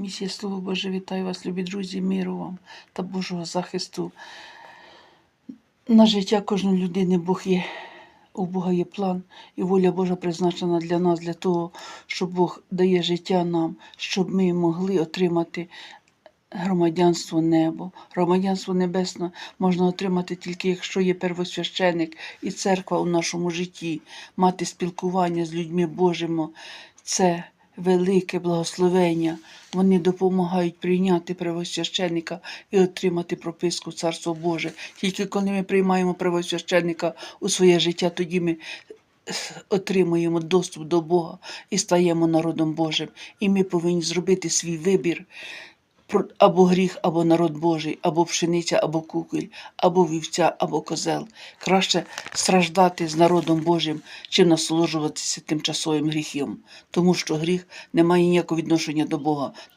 Місія Слово Боже, вітаю вас, любі друзі, миру вам та Божого захисту. На життя кожної людини Бог є. У Бога є план і воля Божа призначена для нас, для того, щоб Бог дає життя нам, щоб ми могли отримати громадянство небо. Громадянство небесне можна отримати тільки якщо є первосвященик і церква у нашому житті, мати спілкування з людьми Божими. Це велике благословення. Вони допомагають прийняти правосвященника і отримати прописку Царство Боже. Тільки коли ми приймаємо правосвященника у своє життя, тоді ми отримуємо доступ до Бога і стаємо народом Божим. І ми повинні зробити свій вибір або гріх, або народ Божий, або пшениця, або кукіль, або вівця, або козел. Краще страждати з народом Божим, чим насолоджуватися тимчасовим гріхом, тому що гріх не має ніякого відношення до Бога.